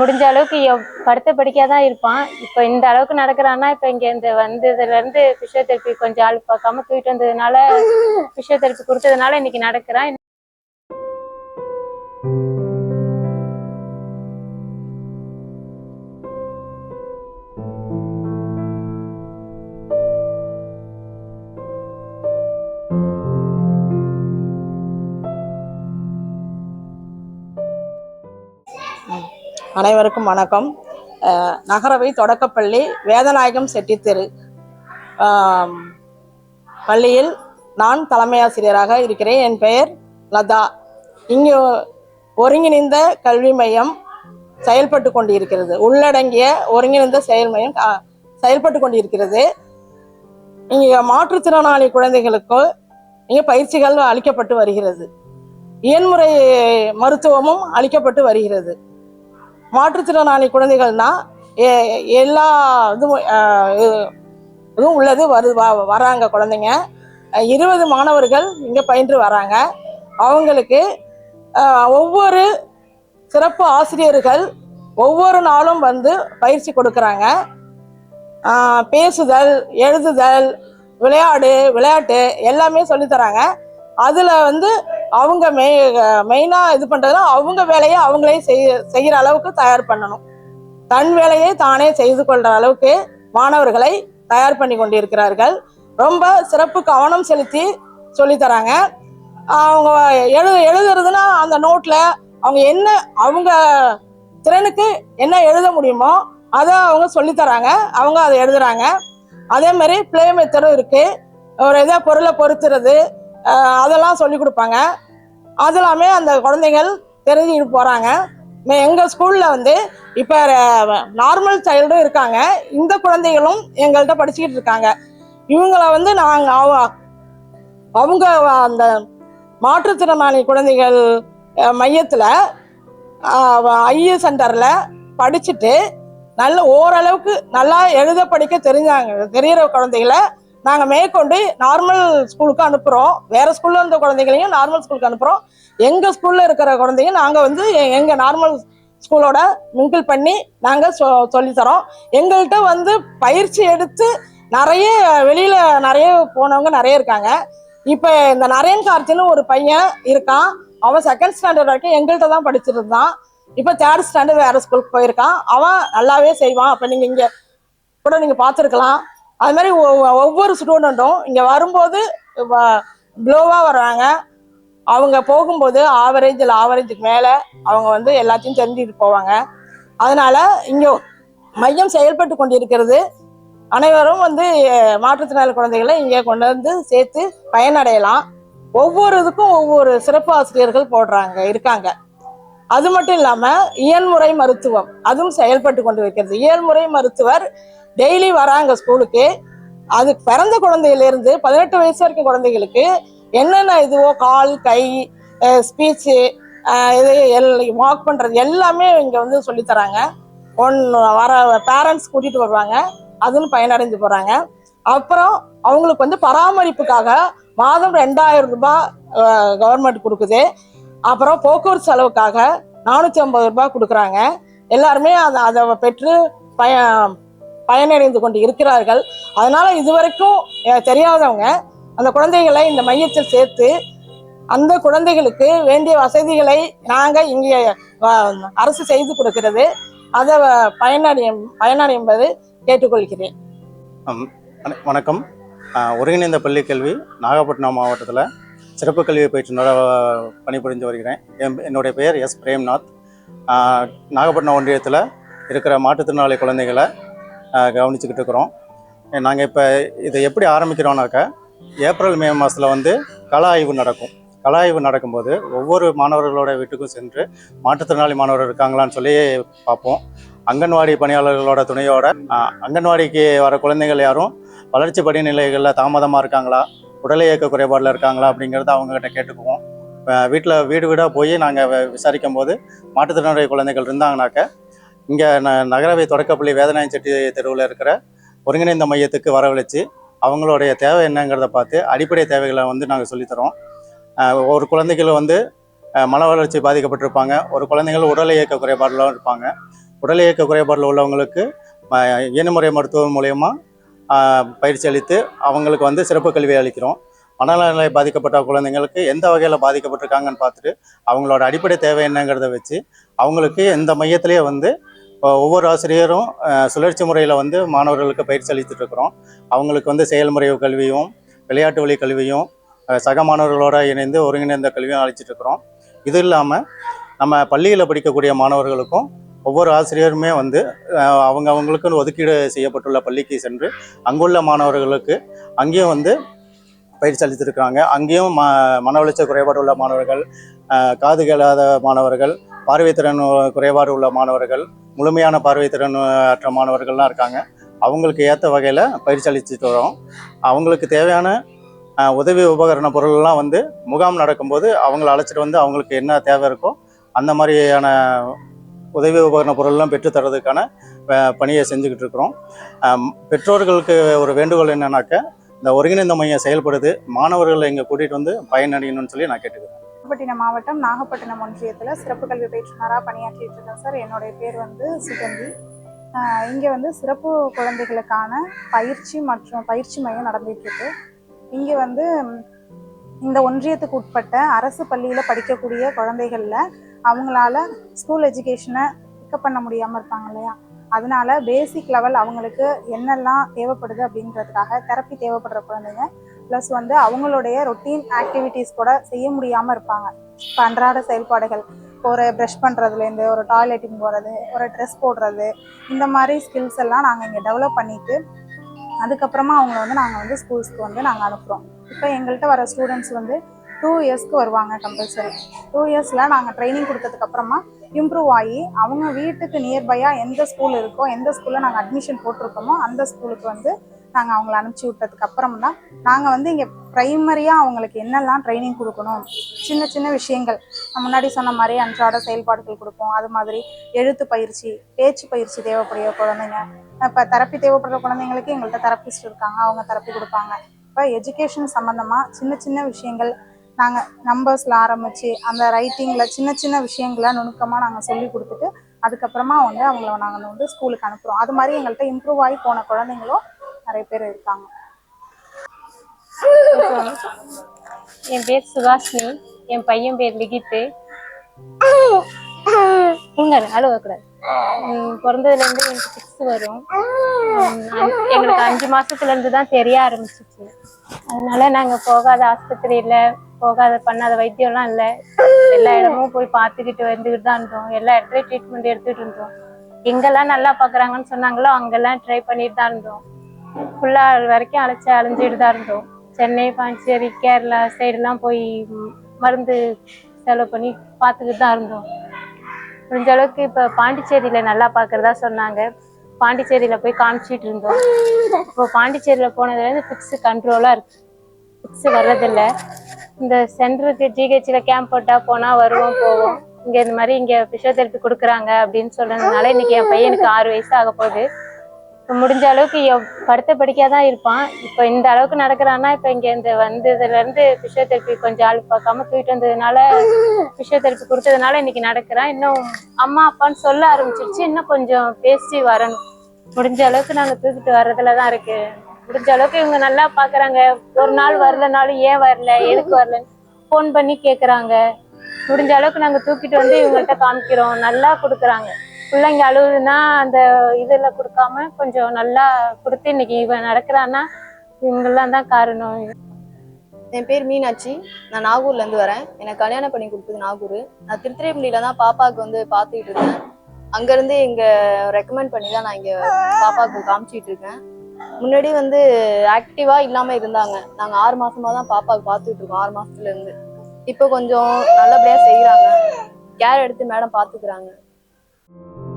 முடிஞ்ச அளவுக்கு படுத்த படிக்காதான் இருப்பான். இப்போ இந்த அளவுக்கு நடக்கிறான்னா இப்போ இங்க இந்த வந்ததுல இருந்து கொஞ்சம் ஆள் பார்க்காம தூக்கிட்டு வந்ததுனால பிசியோதெரப்பி கொடுத்ததுனால இன்னைக்கு நடக்கிறான். அனைவருக்கும் வணக்கம். நகரவை தொடக்கப்பள்ளி வேதநாயகம் செட்டித்தெரு. பள்ளியில் நான் தலைமை ஆசிரியராக இருக்கிறேன். என் பெயர் லதா. இங்கு ஒருங்கிணைந்த கல்வி மையம் செயல்பட்டு கொண்டிருக்கிறது. உள்ளடங்கிய ஒருங்கிணைந்த செயல் மையம் செயல்பட்டு செயல்பட்டு கொண்டிருக்கிறது. இங்கே மாற்றுத்திறனாளி குழந்தைகளுக்கு இங்கே பயிற்சிகள் அளிக்கப்பட்டு வருகிறது. இயன்முறை மருத்துவமும் அளிக்கப்பட்டு வருகிறது. மாற்றுத்திறனாளி குழந்தைகள்னா எ- எல்லா இதுவும் இதுவும் உள்ளது வரு வ- வராங்க குழந்தைங்க. இருபது மாணவர்கள் இங்கே பயின்று வராங்க. அவங்களுக்கு ஒவ்வொரு சிறப்பு ஆசிரியர்கள் ஒவ்வொரு நாளும் வந்து பயிற்சி கொடுக்குறாங்க. பேசுதல் எழுதுதல் விளையாடு விளையாட்டு எல்லாமே சொல்லித் தராங்க. அதில் வந்து அவங்க மெய் மெயினாக இது பண்ணுறதுனா அவங்க வேலையை அவங்களே செய் செய்கிற அளவுக்கு தயார் பண்ணணும். தன் வேலையை தானே செய்து கொள்கிற அளவுக்கு மாணவர்களை தயார் பண்ணி கொண்டிருக்கிறார்கள். ரொம்ப சிறப்பு கவனம் செலுத்தி சொல்லித் தராங்க. அவங்க எழு எழுதுறதுன்னா அந்த நோட்டில் அவங்க என்ன அவங்க திறனுக்கு என்ன எழுத முடியுமோ அதை அவங்க சொல்லித் தராங்க. அவங்க அதை எழுதுறாங்க. அதே மாதிரி பிளே மெத்தடும் இருக்கு. ஒரு இதாக பொருளை பொறுத்துறது அதெல்லாம் சொல்லி கொடுப்பாங்க. அதெல்லாமே அந்த குழந்தைகள் தெரிஞ்சுக்கிட்டு போகிறாங்க எங்கள் ஸ்கூலில் வந்து இப்போ நார்மல் சைல்டும் இருக்காங்க. இந்த குழந்தைகளும் எங்கள்கிட்ட படிச்சுக்கிட்டு இருக்காங்க. இவங்கள வந்து நாங்கள் அவங்க அந்த மாற்றுத்திறனாளி குழந்தைகள் மையத்தில் ஐஏ சென்டரில் படிச்சுட்டு நல்ல ஓரளவுக்கு நல்லா எழுத படிக்க தெரிஞ்சாங்க தெரிகிற குழந்தைகளை நாங்கள் மேற்கொண்டு நார்மல் ஸ்கூலுக்கு அனுப்புகிறோம் வேற ஸ்கூல்ல இருந்த குழந்தைகளையும் நார்மல் ஸ்கூலுக்கு அனுப்புகிறோம் எங்கள் ஸ்கூலில் இருக்கிற குழந்தைங்க நாங்கள் வந்து எங்க நார்மல் ஸ்கூலோட மிங்கிள் பண்ணி நாங்கள் சொ சொல்லித்தரோம். எங்கள்கிட்ட வந்து பயிற்சி எடுத்து நிறைய வெளியில நிறைய போனவங்க நிறைய இருக்காங்க. இப்போ இந்த நரேன் கார்த்தின்னு ஒரு பையன் இருக்கான். அவன் செகண்ட் ஸ்டாண்டர்ட் வரைக்கும் எங்கள்கிட்ட தான் படிச்சுட்டு இருந்தான் இப்போ தேர்ட் ஸ்டாண்டர்ட் வேற ஸ்கூலுக்கு போயிருக்கான். அவன் நல்லாவே செய்வான். அப்போ நீங்கள் இங்கே கூட நீங்கள் பார்த்துருக்கலாம். அது மாதிரி ஒவ்வொரு ஸ்டூடெண்ட்டும் இங்கே வரும்போது க்ளோவாக வர்றாங்க. அவங்க போகும்போது ஆவரேஜில் ஆவரேஜுக்கு மேலே அவங்க வந்து எல்லாத்தையும் தெரிஞ்சுட்டு போவாங்க. அதனால் இங்கே மையம் செயல்பட்டு கொண்டிருக்கிறது. அனைவரும் வந்து மாற்றுத்திறனாளி குழந்தைகளை இங்கே கொண்டு வந்து சேர்த்து பயனடையலாம். ஒவ்வொரு இதுக்கும் ஒவ்வொரு சிறப்பு ஆசிரியர்கள் போடுறாங்க இருக்காங்க. அது மட்டும் இல்லாமல் இயன்முறை மருத்துவம் அதுவும் செயல்பட்டு கொண்டு இருக்கிறது. இயல்முறை மருத்துவர் டெய்லி வராங்க ஸ்கூலுக்கு. அது பிறந்த குழந்தையிலேருந்து பதினெட்டு வயசு வரைக்கும் குழந்தைகளுக்கு என்னென்ன இதுவோ கால் கை ஸ்பீச்சு இது எல் வாக் பண்ணுறது எல்லாமே இங்கே வந்து சொல்லித்தராங்க. ஒன் வர பேரண்ட்ஸ் கூட்டிகிட்டு வருவாங்க. அதுவும் பயனடைஞ்சு போகிறாங்க அப்புறம் அவங்களுக்கு வந்து பராமரிப்புக்காக மாதம் ரெண்டாயிரம் ரூபாய் கவர்மெண்ட் கொடுக்குது. அப்புறம் போக்குவரத்து செலவுக்காக நானூற்றி ஐம்பது ரூபாய் கொடுக்குறாங்க. எல்லாருமே அதை அதை பெற்று பய பயனடைந்து கொண்டு இருக்கிறார்கள். அதனால இதுவரைக்கும் தெரியாதவங்க அந்த குழந்தைகளை இந்த மையத்தில் சேர்த்து அந்த குழந்தைகளுக்கு வேண்டிய வசதிகளை நாங்கள் இங்கே அரசு செய்து கொடுக்கிறது. அதை பயனடையும் பயனடையும்பது கேட்டுக்கொள்கிறேன். வணக்கம். ஒருங்கிணைந்த பள்ளி கல்வி நாகப்பட்டினம் மாவட்டத்தில் சிறப்பு கல்வி பயிற்றுனராக பணிபுரிந்து வருகிறேன். என் என்னுடைய பெயர் எஸ் பிரேம்நாத். நாகப்பட்டினம் ஒன்றியத்தில் இருக்கிற மாற்றுத்திறனாளி குழந்தைகளை கவனிச்சுக்கிட்டு இருக்கிறோம் நாங்கள் இப்போ இதை எப்படி ஆரம்பிக்கிறோம்னாக்கா ஏப்ரல் மே மாதத்தில் வந்து கள ஆய்வு நடக்கும். கள ஆய்வு நடக்கும்போது ஒவ்வொரு மாணவர்களோட வீட்டுக்கும் சென்று மாற்றுத்திறனாளி மாணவர்கள் இருக்காங்களான்னு சொல்லி பார்ப்போம். அங்கன்வாடி பணியாளர்களோட துணையோட அங்கன்வாடிக்கு வர குழந்தைகள் யாரும் வளர்ச்சி படிநிலைகளில் தாமதமாக இருக்காங்களா? உடல் இயக்க குறைபாடில் இருக்காங்களா? அப்படிங்கிறத அவங்ககிட்ட கேட்டுக்குவோம். வீட்டில் வீடு வீடாக போய் நாங்கள் விசாரிக்கும் போது மாற்றுத்திறனாளி குழந்தைகள் இருந்தாங்கனாக்க இங்கே ந நகரவை தொடக்கப்பள்ளி வேதநாயன் செட்டி தெருவில் இருக்கிற ஒருங்கிணைந்த மையத்துக்கு வரவழைச்சு அவங்களுடைய தேவை என்னங்கிறத பார்த்து அடிப்படை தேவைகளை வந்து நாங்கள் சொல்லித்தரோம். ஒரு குழந்தைகள் வந்து மன வளர்ச்சி பாதிக்கப்பட்டிருப்பாங்க. ஒரு குழந்தைகள் உடல் இயக்க குறைபாடுலாம் இருப்பாங்க. உடல் இயக்க குறைபாடில் உள்ளவங்களுக்கு அஹ், இயன்முறை மருத்துவம் மூலயமா பயிற்சி அளித்து அவங்களுக்கு வந்து சிறப்பு கல்வி அளிக்கிறோம். மனநல பாதிக்கப்பட்ட குழந்தைங்களுக்கு எந்த வகையில் பாதிக்கப்பட்டிருக்காங்கன்னு பார்த்துட்டு அவங்களோட அடிப்படை தேவை என்னங்கிறத வச்சு அவங்களுக்கு இந்த மையத்திலேயே வந்து ஒவ்வொரு ஆசிரியரும் சுழற்சி முறையில் வந்து மாணவர்களுக்கு பயிற்சி அளித்துட்டு இருக்கிறோம் அவங்களுக்கு வந்து செயல்முறை கல்வியும் விளையாட்டு வழி கல்வியும் சக மாணவர்களோட இணைந்து ஒருங்கிணைந்த கல்வியும் அளிச்சிட்டு இருக்கிறோம் இது இல்லாமல் நம்ம பள்ளியில் படிக்கக்கூடிய மாணவர்களுக்கும் ஒவ்வொரு ஆசிரியருமே வந்து அவங்க அவங்களுக்குன்னு ஒதுக்கீடு செய்யப்பட்டுள்ள பள்ளிக்கு சென்று அங்குள்ள மாணவர்களுக்கு அங்கேயும் வந்து பயிற்சி அளித்திருக்கிறாங்க. அங்கேயும் ம மன உளைச்சல் குறைபாடு உள்ள மாணவர்கள் காது கேளாத மாணவர்கள் பார்வைத்திறன் குறைபாடு உள்ள மாணவர்கள் முழுமையான பார்வைத்திறன் அற்ற மாணவர்கள்லாம் இருக்காங்க. அவங்களுக்கு ஏற்ற வகையில் பயிற்சி அளிச்சுட்டு வரோம் அவங்களுக்கு தேவையான உதவி உபகரண பொருள்லாம் வந்து முகாம் நடக்கும்போது அவங்கள அழைச்சிட்டு வந்து அவங்களுக்கு என்ன தேவை இருக்கோ அந்த மாதிரியான உதவி உபகரண பொருள்லாம் பெற்றுத்தரதுக்கான பணியை செஞ்சுக்கிட்டு இருக்கிறோம். பெற்றோர்களுக்கு ஒரு வேண்டுகோள் என்னன்னாக்க இந்த ஒருங்கிணைந்த மையம் செயல்படுது. மாணவர்களை இங்கே கூட்டிகிட்டு வந்து பயனடையணும்னு சொல்லி நான் கேட்டுக்கிறேன். நாகப்பட்டினம் மாவட்டம் நாகப்பட்டினம் ஒன்றியத்தில் சிறப்பு கல்வி பயிற்றுனராக பணியாற்றிட்டு இருக்கேன் சார். என்னுடைய பேர் வந்து சுகந்தி. இங்கே வந்து சிறப்பு குழந்தைகளுக்கான பயிற்சி மற்றும் பயிற்சி மையம் நடந்துட்டு இங்கே வந்து இந்த ஒன்றியத்துக்கு உட்பட்ட அரசு பள்ளியில் படிக்கக்கூடிய குழந்தைகளில் அவங்களால ஸ்கூல் எஜுகேஷனை பிக்கப் பண்ண முடியாமல் இருப்பாங்க இல்லையா? அதனால பேசிக் லெவல் அவங்களுக்கு என்னெல்லாம் தேவைப்படுது அப்படின்றதுக்காக தெரப்பி தேவைப்படுற குழந்தைங்க ப்ளஸ் வந்து அவங்களுடைய ரொட்டீன் ஆக்டிவிட்டீஸ் கூட செய்ய முடியாமல் இருப்பாங்க. இப்போ அன்றாட செயல்பாடுகள் ஒரு ப்ரஷ் பண்ணுறதுலேருந்து ஒரு டாய்லெட்டிங் போகிறது ஒரு ட்ரெஸ் போடுறது இந்த மாதிரி ஸ்கில்ஸ் எல்லாம் நாங்கள் இங்கே டெவலப் பண்ணிட்டு அதுக்கப்புறமா அவங்கள வந்து நாங்கள் வந்து ஸ்கூல்ஸ்க்கு வந்து நாங்கள் அனுப்புகிறோம் இப்போ எங்கள்கிட்ட வர ஸ்டூடெண்ட்ஸ் வந்து டூ இயர்ஸ்க்கு வருவாங்க கம்பல்சரி டூ இயர்ஸில் நாங்கள் ட்ரைனிங் கொடுத்ததுக்கப்புறமா இம்ப்ரூவ் ஆகி அவங்க வீட்டுக்கு நியர்பையாக எந்த ஸ்கூல் இருக்கோ எந்த ஸ்கூலில் நாங்கள் அட்மிஷன் போட்டிருக்கோமோ அந்த ஸ்கூலுக்கு வந்து நாங்கள் அவங்கள அனுப்பிச்சி விட்டதுக்கு அப்புறம் தான் நாங்கள் வந்து இங்கே ப்ரைமரியாக அவங்களுக்கு என்னெல்லாம் ட்ரைனிங் கொடுக்கணும்? சின்ன சின்ன விஷயங்கள். முன்னாடி சொன்ன மாதிரி அன்றாட செயல்பாடுகள் கொடுப்போம். அது மாதிரி எழுத்து பயிற்சி பேச்சு பயிற்சி தேவைப்படுற குழந்தைங்க. இப்போ தெரப்பி தேவைப்படுற குழந்தைங்களுக்கு எங்கள்கிட்ட தெரப்பிஸ்ட் இருக்காங்க. அவங்க தெரப்பி கொடுப்பாங்க. இப்போ எஜுகேஷன் சம்மந்தமாக சின்ன சின்ன விஷயங்கள் நாங்கள் நம்பர்ஸில் ஆரம்பித்து அந்த ரைட்டிங்கில் சின்ன சின்ன விஷயங்களை நுணுக்கமாக நாங்கள் சொல்லி கொடுத்துட்டு அதுக்கப்புறமா வந்து அவங்கள நாங்கள் வந்து ஸ்கூலுக்கு அனுப்புகிறோம் அது மாதிரி எங்கள்கிட்ட இம்ப்ரூவ் ஆகி போன குழந்தைங்களும் நிறைய பேர் இருக்காங்க. என் பேர் சுபாஷினி. என் பையன் பேர் லிகித்து. உங்க அழுவக்கூடாது உம் பிறந்ததுலேருந்து எனக்கு சிக்ஸ் வரும். எங்களுக்கு அஞ்சு மாசத்துல இருந்துதான் தெரிய ஆரம்பிச்சிச்சு. அதனால நாங்க போகாத ஆஸ்பத்திரி இல்ல போகாத பண்ணாத வைத்தியம்லாம் இல்லை. எல்லா இடமும் போய் பார்த்துக்கிட்டு வந்துக்கிட்டு தான் இருந்தோம். எல்லா இடத்துலயும் ட்ரீட்மெண்ட் எடுத்துட்டு இருந்தோம். எங்கெல்லாம் நல்லா பார்க்குறாங்கன்னு சொன்னாங்களோ அங்கெல்லாம் ட்ரை பண்ணிட்டு தான் இருந்தோம். ஃபுல்லாக வரைக்கும் அழைச்சி அலைஞ்சிட்டு தான் இருந்தோம். சென்னை பாண்டிச்சேரி கேரளா சைடுலாம் போய் மருந்து செலவு பண்ணி பார்த்துக்கிட்டு தான் இருந்தோம். முடிஞ்ச அளவுக்கு இப்போ பாண்டிச்சேரியில் நல்லா பார்க்குறதா சொன்னாங்க. பாண்டிச்சேரியில் போய் காமிச்சிட்டு இருந்தோம். இப்போ பாண்டிச்சேரியில் போனதுலேருந்து ஃபிக்ஸு கண்ட்ரோலாக இருக்குது ஃபிக்ஸு வர்றதில்லை. இந்த சென்டருக்கு ஜிஹெச்சில் கேம்ப் போட்டால் போனால் வருவோம் போவோம். இங்கே இந்த மாதிரி இங்கே ஃபிசியோதெரப்பி கொடுக்குறாங்க அப்படின்னு சொன்னதுனால இன்றைக்கி என் பையனுக்கு ஆறு வயசு ஆக போகுது முடிஞ்ச அளவுக்கு படுத்த படிக்காதான் தான் இருப்பான். இப்போ இந்த அளவுக்கு நடக்கிறான்னா இப்போ இங்கே இந்த வந்ததுலேருந்து ஃபிசியோதெரப்பி கொஞ்சம் ஆள் பார்க்காம தூக்கிட்டு வந்ததுனால ஃபிசியோதெரப்பி கொடுத்ததுனால இன்னைக்கு நடக்கிறான். இன்னும் அம்மா அப்பான்னு சொல்ல ஆரம்பிச்சிருச்சு. இன்னும் கொஞ்சம் பேசி வரணும். முடிஞ்ச அளவுக்கு நாங்கள் தூக்கிட்டு வர்றதுல தான் இருக்கு. முடிஞ்ச அளவுக்கு இவங்க நல்லா பார்க்குறாங்க ஒரு நாள் வரலனாலும் ஏன் வரல? எதுக்கு வரலன்னு ஃபோன் பண்ணி கேட்குறாங்க முடிஞ்ச அளவுக்கு நாங்கள் தூக்கிட்டு வந்து இவங்கள்ட்ட காமிக்கிறோம். நல்லா கொடுக்குறாங்க. பிள்ளைங்க அழுகுதுன்னா அந்த இதில் கொடுக்காம கொஞ்சம் நல்லா கொடுத்து இன்னைக்கு இவன் நடக்கிறான்னா இவங்கெல்லாம் தான் காரணம். என் பேர் மீனாட்சி. நான் நாகூர்லேருந்து வரேன். எனக்கு கல்யாணம் பண்ணி கொடுத்தது நாகூர். நான் திருத்திரைப்பள்ளியில தான் பாப்பாவுக்கு வந்து பார்த்துக்கிட்டு இருக்கேன். அங்கேருந்து இங்கே ரெக்கமெண்ட் பண்ணி தான் நான் இங்கே பாப்பாவுக்கு காமிச்சிட்டு இருக்கேன். முன்னாடி வந்து ஆக்டிவாக இல்லாமல் இருந்தாங்க. நாங்கள் ஆறு மாசமாக தான் பாப்பாவுக்கு பார்த்துட்டு இருக்கோம். ஆறு மாசத்துலேருந்து இப்போ கொஞ்சம் நல்லபடியாக செய்கிறாங்க கேர் எடுத்து மேடம் பார்த்துக்கிறாங்க. Thank you.